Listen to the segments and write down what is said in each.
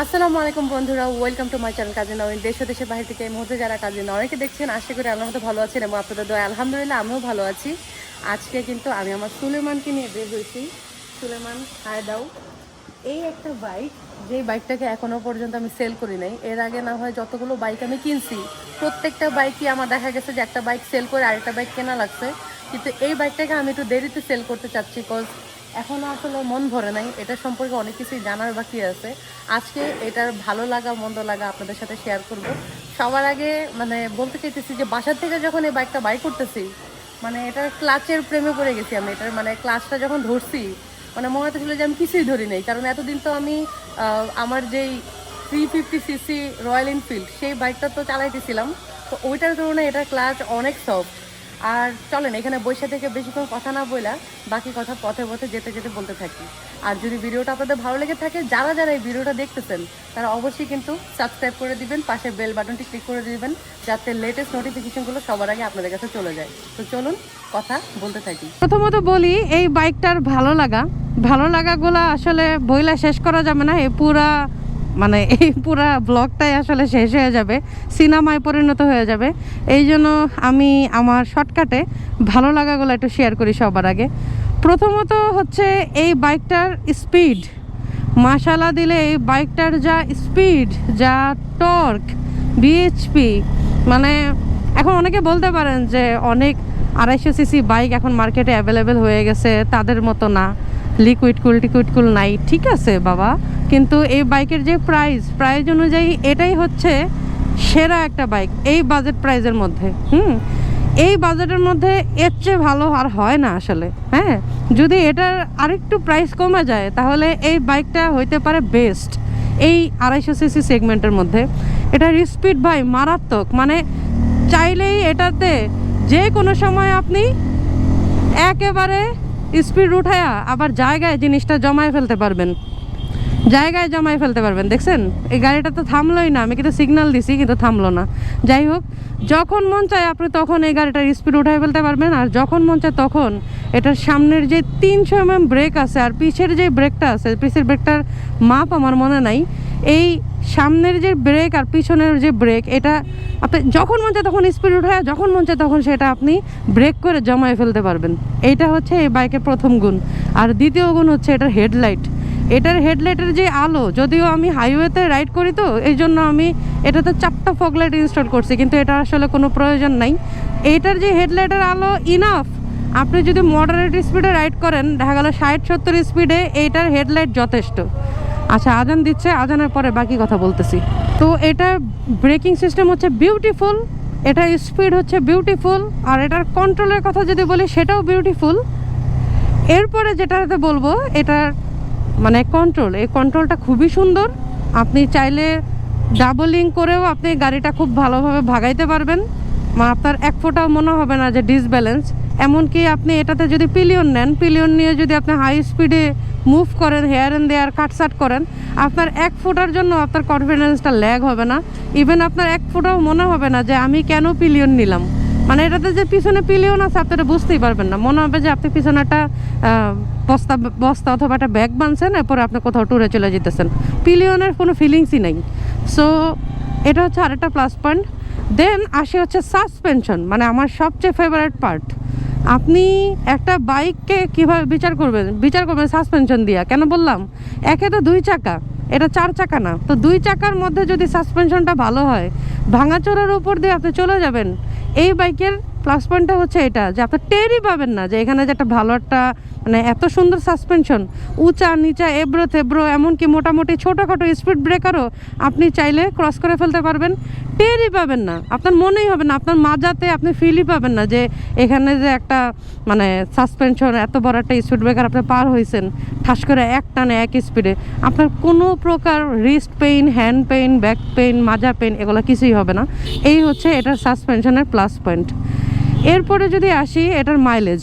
আসসালামু আলাইকুম বন্ধুরা ওয়েলকাম টু মাই চ্যানেল কাজে নয় দেশ দেশের বাইরে থেকে এই মুহূর্তে যারা কাজে নয়কে দেখছেন, আশা করি আল্লাহ ভালো আছেন এবং আপনাদের দয়া আলহামদুলিল্লাহ আমিও ভালো আছি। আজকে কিন্তু আমি আমার সুলেমানকে নিয়ে বের হয়েছি। সুলেমান হায় দাও। এই একটা বাইক যে বাইকটাকে এখনও পর্যন্ত আমি সেল করি নাই, এর আগে না হয় যতগুলো বাইক আমি কিনছি, প্রত্যেকটা বাইকই আমার দেখা গেছে যে একটা বাইক সেল করে আরেকটা বাইক কেনা লাগছে। কিন্তু এই বাইকটাকে আমি একটু দেরিতে সেল করতে চাচ্ছি কজ এখনও আসলে মন ভরে নাই। এটা সম্পর্কে অনেক কিছুই জানার বাকি আছে। আজকে এটার ভালো লাগা, মন্দ লাগা আপনাদের সাথে শেয়ার করব। সবার আগে মানে বলতে চাইতেছি যে বাসার থেকে যখন এই বাইকটা বাই করতেছি মানে এটার ক্লাচের প্রেমে পড়ে গেছি আমি। এটার মানে ক্লাচটা যখন ধরছি মানে মনে হতে ছিল যে আমি কিছুই ধরি নাই। কারণ এতদিন তো আমি আমার যেই three fifty CC Royal Enfield সেই বাইকটা তো চালাইতেছিলাম। তো ওইটার তুলনায় এটার ক্লাচ অনেক সফট আর চলেন, এখানে বৈশা থেকে বেশিক্ষণ কথা না বইলা বাকি কথা পথে পথে যেতে যেতে বলতে থাকি। আর যদি ভিডিওটা আপনাদের ভালো লেগে থাকে, যারা যারা এই ভিডিওটা দেখতেছেন, তারা অবশ্যই কিন্তু সাবস্ক্রাইব করে দিবেন, পাশে বেল বাটনটি ক্লিক করে দিবেন, যাতে লেটেস্ট নোটিফিকেশনগুলো সবার আগে আপনাদের কাছে চলে যায়। তো চলুন, কথা বলতে থাকি। প্রথমত বলি, এই বাইকটার ভালো লাগা। ভালো লাগাগুলো আসলে বইলা শেষ করা যাবে না এই পুরা মানে এই পুরা ব্লগটাই আসলে শেষ হয়ে যাবে, সিনেমায় পরিণত হয়ে যাবে। এই জন্য আমি আমার শর্টকাটে ভালো লাগাগুলো একটু শেয়ার করি সবার আগে। প্রথমত হচ্ছে এই বাইকটার স্পিড মাশালা দিলে এই বাইকটার যা স্পিড যা টর্ক বিএইচপি মানে এখন অনেকে বলতে পারেন যে অনেক আড়াইশো সিসি বাইক এখন মার্কেটে অ্যাভেলেবেল হয়ে গেছে, তাদের মতো না। লিকুইড কুল টিকুইড কুল নাই। ঠিক আছে বাবা। কিন্তু এই বাইকের যে প্রাইস প্রাইস অনুযায়ী এটাই হচ্ছে সেরা একটা বাইক এই বাজেট প্রাইজের মধ্যে, হুম? এই বাজেটের মধ্যে এর চেয়ে ভালো আর হয় না আসলে হ্যাঁ? যদি এটার আরেকটু প্রাইস কমে যায়, তাহলে এই বাইকটা হইতে পারে বেস্ট এই আড়াইশো সিসি সেগমেন্টের মধ্যে। এটার স্পিড ভাই মারাত্মক মানে চাইলেই এটাতে যে কোনো সময় আপনি একেবারে স্পিড উঠায়া আবার জায়গায় জিনিসটা জমায় ফেলতে পারবেন। জায়গায় জমায় ফেলতে পারবেন, দেখছেন? এই গাড়িটা তো থামলোই না, আমি কিন্তু সিগন্যাল দিছি, কিন্তু থামলো না। যাই হোক, যখন মন চায় আপনি তখন এই গাড়িটার স্পিড উঠায় ফেলতে পারবেন, আর যখন মন চায় তখন এটার সামনের যে তিনশো এম এম ব্রেক আছে, আর পিছের যে ব্রেকটা আছে, পিছের ব্রেকটার মাপ আমার মনে নাই, এই সামনের যে ব্রেক আর পিছনের যে ব্রেক এটা আপনি যখন মন চায় তখন স্পিড উঠায় যখন মন চায় তখন সেটা আপনি ব্রেক করে জমায় ফেলতে পারবেন। এইটা হচ্ছে এই বাইকের প্রথম গুণ। আর দ্বিতীয় গুণ হচ্ছে এটার হেডলাইট এটার হেডলাইটের যে আলো, যদিও আমি হাইওয়েতে রাইড করি তো এই জন্য আমি এটাতে চারটা ফগলাইট ইনস্টল করছি, কিন্তু এটা আসলে কোনো প্রয়োজন নাই। এইটার যে হেডলাইটের আলো ইনাফ আপনি যদি মডারেট স্পিডে রাইড করেন, দেখা গেল ষাট, সত্তর স্পিডে এইটার হেডলাইট যথেষ্ট। আচ্ছা আজান দিচ্ছে, আজানের পরে বাকি কথা বলতেছি। তো এটার ব্রেকিং সিস্টেম হচ্ছে বিউটিফুল এটার স্পিড হচ্ছে বিউটিফুল আর এটার কন্ট্রোলের কথা যদি বলি, সেটাও বিউটিফুল এরপরে যেটাতে বলব, এটার মানে কন্ট্রোল এই কন্ট্রোলটা খুবই সুন্দর। আপনি চাইলে ডাবলিং করেও আপনি গাড়িটা খুব ভালোভাবে ভাগাইতে পারবেন। আপনার এক ফোঁটাও মনে হবে না যে ডিসব্যালেন্স এমনকি আপনি এটাতে যদি পিলিয়ন নেন পিলিয়ন নিয়ে যদি আপনি হাই স্পিডে মুভ করেন হেয়ার অ্যান্ড দেয়ার কাটসাট করেন, আপনার এক ফোটার জন্য আপনার কনফিডেন্সটা ল্যাগ হবে না। ইভেন আপনার এক ফোটাও মনে হবে না যে আমি কেন পিলিয়ন নিলাম। মানে এটাতে যে পিছনে পিলিয়ন আছে, আপনি এটা বুঝতেই পারবেন না। মনে হবে যে আপনি পিছনে একটা বস্তা বস্তা অথবা একটা ব্যাগ বানছেন, এরপরে আপনি কোথাও ট্যুরে চলে যেতেছেন। পিলিয়নের কোনো ফিলিংসই নাই। সো এটা হচ্ছে আরেকটা প্লাস পয়েন্ট দেন আসে হচ্ছে সাসপেনশন মানে আমার সবচেয়ে ফেভারিট পার্ট আপনি একটা বাইককে কীভাবে বিচার করবেন? বিচার করবেন সাসপেনশন দিয়া। কেন বললাম? একে তো দুই চাকা, এটা চার চাকা না। তো দুই চাকার মধ্যে যদি সাসপেনশনটা ভালো হয়, ভাঙাচোরার উপর দিয়ে আপনি চলে যাবেন। এই বাইকের প্লাস পয়েন্টটা হচ্ছে এটা, যে আপনি টেরই পাবেন না যে এখানে যে একটা ভালো একটা মানে এত সুন্দর সাসপেনশন উঁচা, নিচা এবড়ো থেবড়ো এমনকি মোটামুটি ছোটোখাটো স্পিড ব্রেকারও আপনি চাইলে ক্রস করে ফেলতে পারবেন। টেরই পাবেন না। আপনার মনেই হবে না, আপনার মাজাতে আপনি ফিলই পাবেন না যে এখানে যে একটা মানে সাসপেনশন এত বড় একটা স্পিড ব্রেকার আপনি পার হয়েছেন, ঠাস করে এক টানে এক স্পিডে আপনার কোনো প্রকার wrist pain hand pain back pain মাজা পেইন এগুলো কিছুই হবে না। এই হচ্ছে এটার সাসপেনশনের প্লাস পয়েন্ট এরপরে যদি আসি, এটার মাইলেজ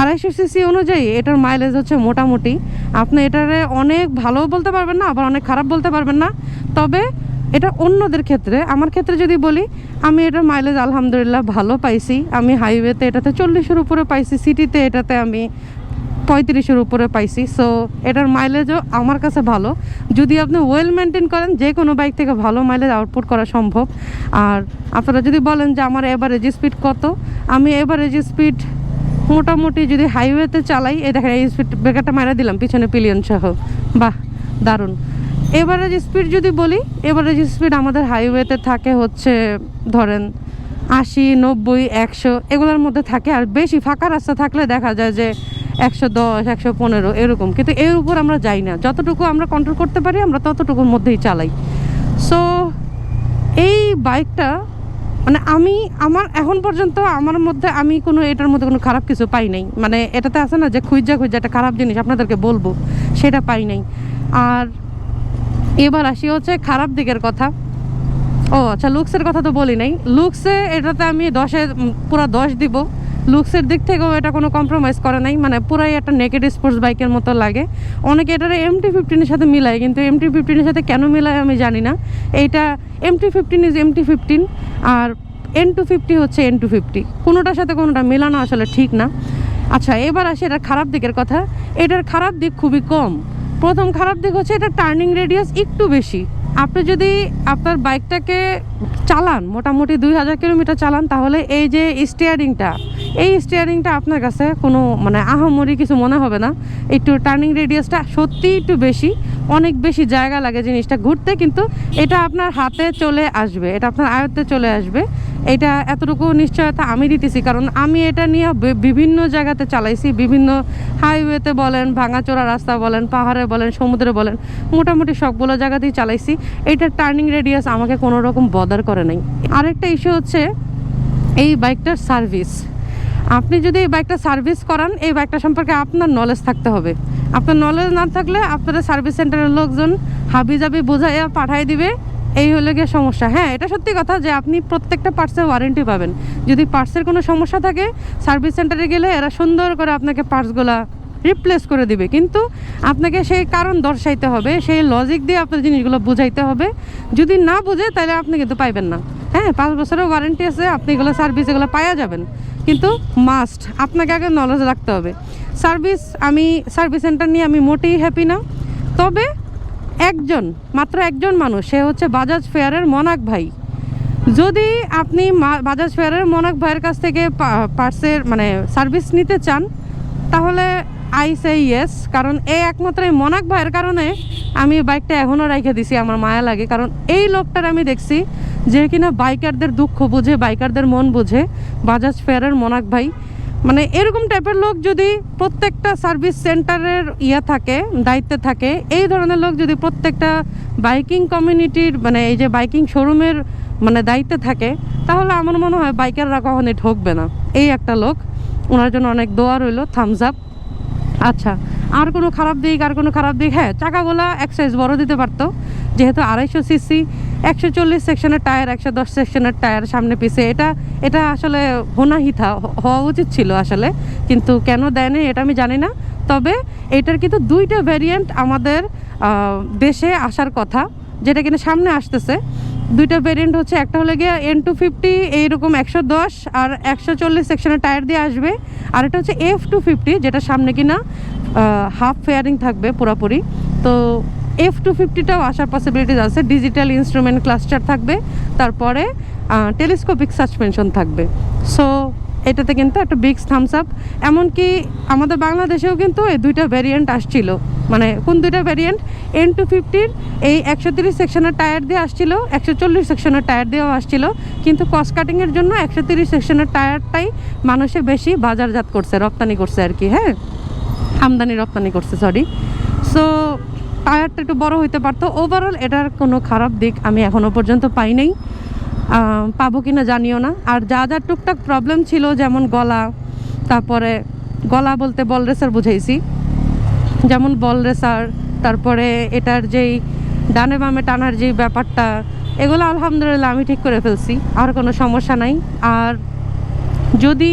আড়াইশো সিসি অনুযায়ী এটার মাইলেজ হচ্ছে মোটামুটি। আপনি এটারে অনেক ভালো বলতে পারবেন না, আবার অনেক খারাপ বলতে পারবেন না। তবে এটা অন্যদের ক্ষেত্রে, আমার ক্ষেত্রে যদি বলি, আমি এটার মাইলেজ আলহামদুলিল্লাহ ভালো পাইছি। আমি হাইওয়েতে এটাতে চল্লিশের উপরে পাইছি সিটিতে এটাতে আমি পঁয়ত্রিশের উপরে পাইছি। সো এটার মাইলেজও আমার কাছে ভালো। যদি আপনি ওয়েল মেনটেন করেন, যে কোনো বাইক থেকে ভালো মাইলেজ আউটপুট করা সম্ভব। আর আপনারা যদি বলেন যে আমার এভারেজ স্পিড কত, আমি এভারেজ স্পিড মোটামুটি যদি হাইওয়েতে চালাই, এই দেখেন, এই স্পিড ব্রেকারটা মারা দিলাম, পিছনে পিলিয়ন সহ। বাহ, দারুণ। এভারেজ স্পিড যদি বলি এভারেজ স্পিড আমাদের হাইওয়েতে থাকে হচ্ছে, ধরেন, আশি, নব্বই, একশো, এগুলোর মধ্যে থাকে। আর বেশি ফাঁকা রাস্তা থাকলে দেখা যায় যে একশো দশ, একশো পনেরো, এরকম। কিন্তু এর উপর আমরা যাই না। যতটুকু আমরা কন্ট্রোল করতে পারি, আমরা ততটুকুর মধ্যেই চালাই। সো এই বাইকটা মানে আমি আমার এখন পর্যন্ত আমার মধ্যে আমি কোনো এটার মধ্যে কোনো খারাপ কিছু পাই নাই। মানে এটাতে আছে না যে খুঁজা খুঁজা একটা খারাপ জিনিস আপনাদেরকে বলব, সেটা পাই নাই। আর এবার আসি হচ্ছে খারাপ দিকের কথা। ও আচ্ছা লুকসের কথা তো বলি নাই। লুকসে এটাতে আমি দশে, পুরা দশ দিব। লুকসের দিক থেকেও এটা কোনো কম্প্রোমাইজ করে নাই। মানে পুরাই একটা নেকেড স্পোর্টস বাইকের মতো লাগে। অনেকে এটারে এমটি ফিফটিনের সাথে মিলায়, কিন্তু এমটি ফিফটিনের সাথে কেন মিলায় আমি জানি না। এইটা MT fifteen is M MT fifteen R N two fifty হচ্ছে এন টু ফিফটি কোনোটার সাথে কোনোটা মেলানো আসলে ঠিক না। আচ্ছা এবার আসি এটার খারাপ দিকের কথা। এটার খারাপ দিক খুবই কম। প্রথম খারাপ দিক হচ্ছে এটা টার্নিং রেডিয়াস একটু বেশি। আপনি যদি আপনার বাইকটাকে চালান, মোটামুটি দুই হাজার কিলোমিটার চালান, তাহলে এই যে স্টিয়ারিংটা এই স্টিয়ারিংটা আপনার কাছে কোনো মানে আহামরি কিছু মনে হবে না। একটু টার্নিং রেডিয়াসটা সত্যি একটু বেশি, অনেক বেশি জায়গা লাগে জিনিসটা ঘুরতে, কিন্তু এটা আপনার হাতে চলে আসবে, এটা আপনার আয়ত্তে চলে আসবে। এটা এতটুকু নিশ্চয়তা আমি দিতেছি, কারণ আমি এটা নিয়ে বিভিন্ন জায়গাতে চালাইছি, বিভিন্ন হাইওয়েতে বলেন, ভাঙাচোরা রাস্তা বলেন, পাহাড়ে বলেন, সমুদ্রে বলেন, মোটামুটি সবগুলো জায়গাতেই চালাইছি। এটা টার্নিং রেডিয়াস আমাকে কোনো রকম বদার করে নাই। আরেকটা ইস্যু হচ্ছে এই বাইকটার সার্ভিস আপনি যদি এই বাইকটা সার্ভিস করান, এই বাইকটা সম্পর্কে আপনার নলেজ থাকতে হবে। আপনার নলেজ না থাকলে আপনার সার্ভিস সেন্টারের লোকজন হাবি জাবি বোঝাইয়া পাঠাই দিবে, এই হলে গিয়ে সমস্যা। হ্যাঁ এটা সত্যি কথা যে আপনি প্রত্যেকটা পার্টসের ওয়ারেন্টি পাবেন। যদি পার্টসের কোনো সমস্যা থাকে সার্ভিস সেন্টারে গেলে এরা সুন্দর করে আপনাকে পার্টসগুলা রিপ্লেস করে দিবে। কিন্তু আপনাকে সেই কারণ দর্শাইতে হবে, সেই লজিক দিয়ে আপনার জিনিসগুলো বুঝাইতে হবে। যদি না বুঝে, তাহলে আপনি কিন্তু পাইবেন না। হ্যাঁ পাঁচ বছরের ওয়ারেন্টি আছে, আপনি এগুলো সার্ভিস এগুলো পাওয়া যাবেন। কিন্তু মাস্ট আপনাকে আগে নলেজ রাখতে হবে। সার্ভিস আমি সার্ভিস সেন্টার নিয়ে আমি মোটেই হ্যাপি না। তবে একজন, মাত্র একজন মানুষ, সে হচ্ছে বাজাজ ফেয়ারের মনাক ভাই। যদি আপনি বাজাজ ফেয়ারের মনাক ভাইয়ের কাছ থেকে পার্সের মানে সার্ভিস নিতে চান, তাহলে আই সে ইয়েস কারণ এই একমাত্র এই মনাক ভাইয়ের কারণে আমি বাইকটা এখনও রেখে দিছি, আমার মায়া লাগে। কারণ এই লোকটার আমি দেখছি যে কিনা বাইকারদের দুঃখ বুঝে বাইকারদের মন বুঝে বাজাজ ফেয়ারের মনাক ভাই। মানে এরকম টাইপের লোক যদি প্রত্যেকটা সার্ভিস সেন্টারের ইয়ে থাকে, দায়িত্বে থাকে, এই ধরনের লোক যদি প্রত্যেকটা বাইকিং কমিউনিটির মানে এই যে বাইকিং শোরুমের মানে দায়িত্বে থাকে, তাহলে আমার মনে হয় বাইকাররা কখনোই ঠকবে না। এই একটা লোক, ওনার জন্য অনেক দোয়া রইল থামস আপ আচ্ছা আর কোনো খারাপ দিক, আর কোনো খারাপ দিক? হ্যাঁ চাকাগুলা এক সাইজ বড় দিতে পারতো। যেহেতু আড়াইশো সিসি একশো চল্লিশ সেকশনের টায়ার একশো দশ সেকশনের টায়ার সামনে পিছে। এটা এটা আসলে হোনাহিথা হ- হওয়া উচিত ছিল আসলে। কিন্তু কেন দেয়নি এটা আমি জানি না। তবে এটার কিন্তু দুইটা ভ্যারিয়েন্ট আমাদের দেশে আসার কথা, যেটা কিনা সামনে আসতেছে। দুইটা ভেরিয়েন্ট হচ্ছে, একটা হলে গিয়ে এন টু ফিফটি এইরকম একশো দশ আর একশো চল্লিশ সেকশনের টায়ার দিয়ে আসবে। আর একটা হচ্ছে এফ টু ফিফটি যেটা সামনে কিনা হাফ ফেয়ারিং থাকবে পুরোপুরি। তো এফ টু ফিফটিটাও আসার পসিবিলিটিস আছে। ডিজিটাল ইনস্ট্রুমেন্ট ক্লাস্টার থাকবে। তারপরে টেলিস্কোপিক সাসপেনশন থাকবে। সো এটাতে কিন্তু একটা বিগ থামস আপ এমনকি আমাদের বাংলাদেশেও কিন্তু এই দুইটা ভ্যারিয়েন্ট আসছিল। মানে কোন দুইটা ভ্যারিয়েন্ট এন টু ফিফটির এই একশো তিরিশ সেকশনের টায়ার দিয়ে আসছিল, একশো চল্লিশ সেকশনের টায়ার দিয়েও আসছিল। কিন্তু কস্ট কাটিংয়ের জন্য একশো তিরিশ সেকশনের টায়ারটাই মানুষে বেশি বাজারজাত করছে, রপ্তানি করছে আর কি হ্যাঁ? আমদানি, রপ্তানি করছে সরি সো টায়ারটা একটু বড় হইতে পারতো। ওভারঅল এটার কোনো খারাপ দিক আমি এখনও পর্যন্ত পাই নাই। আহ, কি না জানিও না। আর যা যা টুকটাক প্রবলেম ছিল যেমন গলা তারপরে গলা বলতে বল রেসার বুঝাইছি। যেমন বল রেসার তারপরে এটার যেই ডানে বামে টানার যেই ব্যাপারটা এগুলো আলহামদুলিল্লাহ আমি ঠিক করে ফেলছি আর কোনো সমস্যা নাই। আর যদি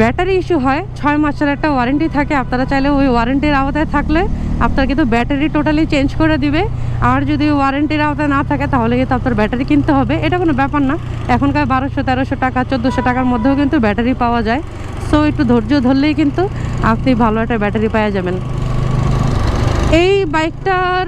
ব্যাটারি ইস্যু হয় ছয় মাসের একটা ওয়ারেন্টি থাকে আপনারা চাইলে ওই ওয়ারেন্টির আওতায় থাকলে আপনার কিন্তু ব্যাটারি টোটালি চেঞ্জ করে দিবে। আর যদি ওয়ারেন্টির আওতায় না থাকে, তাহলে কিন্তু আপনার ব্যাটারি কিনতে হবে। এটা কোনো ব্যাপার না। এখনকার বারোশো, তেরোশো টাকা, চোদ্দোশো টাকার মধ্যেও কিন্তু ব্যাটারি পাওয়া যায়। সো একটু ধৈর্য ধরলেই কিন্তু আপনি ভালো একটা ব্যাটারি পাওয়া যাবেন। এই বাইকটার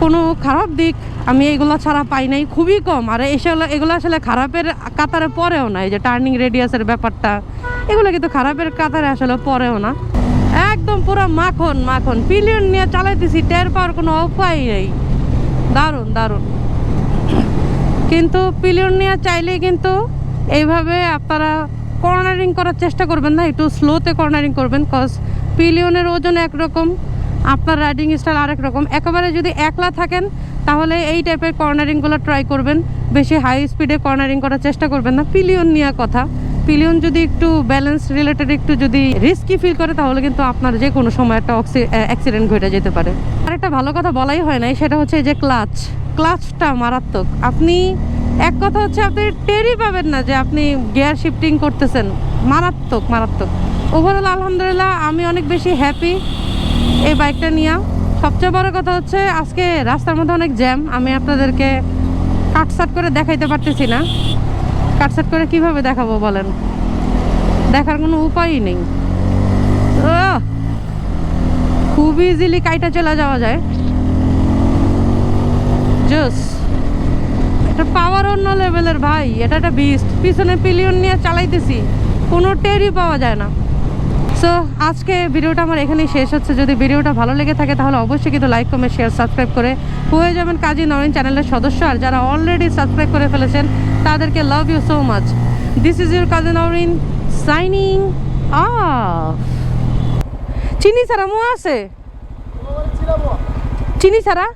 কোনো খারাপ দিক আমি এগুলো ছাড়া পাই নাই, খুবই কম। আর এসে এগুলো আসলে খারাপের কাতারে পরেও না। এই যে টার্নিং রেডিয়াসের ব্যাপারটা, এগুলো কিন্তু খারাপের কাতারে আসলে পরেও না। একদম পুরো মাখন মাখন। পিলিয়ন নিয়ে চালাইতেছি, টের পাওয়ার কোনো উপায় নেই। দারুণ দারুণ। কিন্তু পিলিয়ন নিয়ে চাইলেই কিন্তু এইভাবে আপনারা কর্নারিং করার চেষ্টা করবেন না, একটু স্লোতে কর্নারিং করবেন কজ পিলিয়নের ওজন একরকম, আপনার রাইডিং স্টাইল আরেক রকম। একেবারে যদি একলা থাকেন, তাহলে এই টাইপের কর্নারিংগুলো ট্রাই করবেন। বেশি হাই স্পিডে কর্নারিং করার চেষ্টা করবেন না। পিলিয়ন নিয়ে কথা। পিলিয়ন যদি একটু ব্যালেন্স রিলেটেড একটু যদি রিস্কি ফিল করে, তাহলে কিন্তু আপনার যে কোনো সময় একটা অ্যাক্সিডেন্ট ঘটে যেতে পারে। আর একটা ভালো কথা বলাই হয় নাই, সেটা হচ্ছে যে ক্লাচ ক্লাচটা মারাত্মক। আপনি, এক কথা হচ্ছে আপনি টেরই পাবেন না যে আপনি গিয়ার শিফটিং করতেছেন। মারাত্মক মারাত্মক। ওভারঅল আলহামদুলিল্লাহ, আমি অনেক বেশি হ্যাপি এই বাইকটা নিয়ে। সবচেয়ে বড় কথা হচ্ছে, আজকে রাস্তার মধ্যে অনেক জ্যাম আমি আপনাদেরকে কাটসাট করে দেখাইতে পারতেছি না। কাটসাট করে কীভাবে দেখাবো বলেন? দেখার কোনো উপায়ই নেই! খুব ইজিলি কাইটা চলে যাওয়া যায়। জোস এটা পাওয়ার অন্য লেভেলের ভাই, এটা একটা বিস্ট পিছনে পিলিয়ন নিয়ে চালাইতেছি, কোনো টেরই পাওয়া যায় না। সো আজকে ভিডিওটা আমার এখানেই শেষ হচ্ছে। যদি ভিডিওটা ভালো লেগে থাকে, তাহলে অবশ্যই কিন্তু লাইক কমেন্ট শেয়ার সাবস্ক্রাইব করে হয়ে যাবেন কাজী নরেন চ্যানেলের সদস্য। আর যারা অলরেডি সাবস্ক্রাইব করে ফেলেছেন তাদেরকে love you so much this is your cousin Orin signing off চিনি সারা মো আছে? চিনি ছাড়া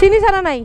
চিনি ছাড়া নাই?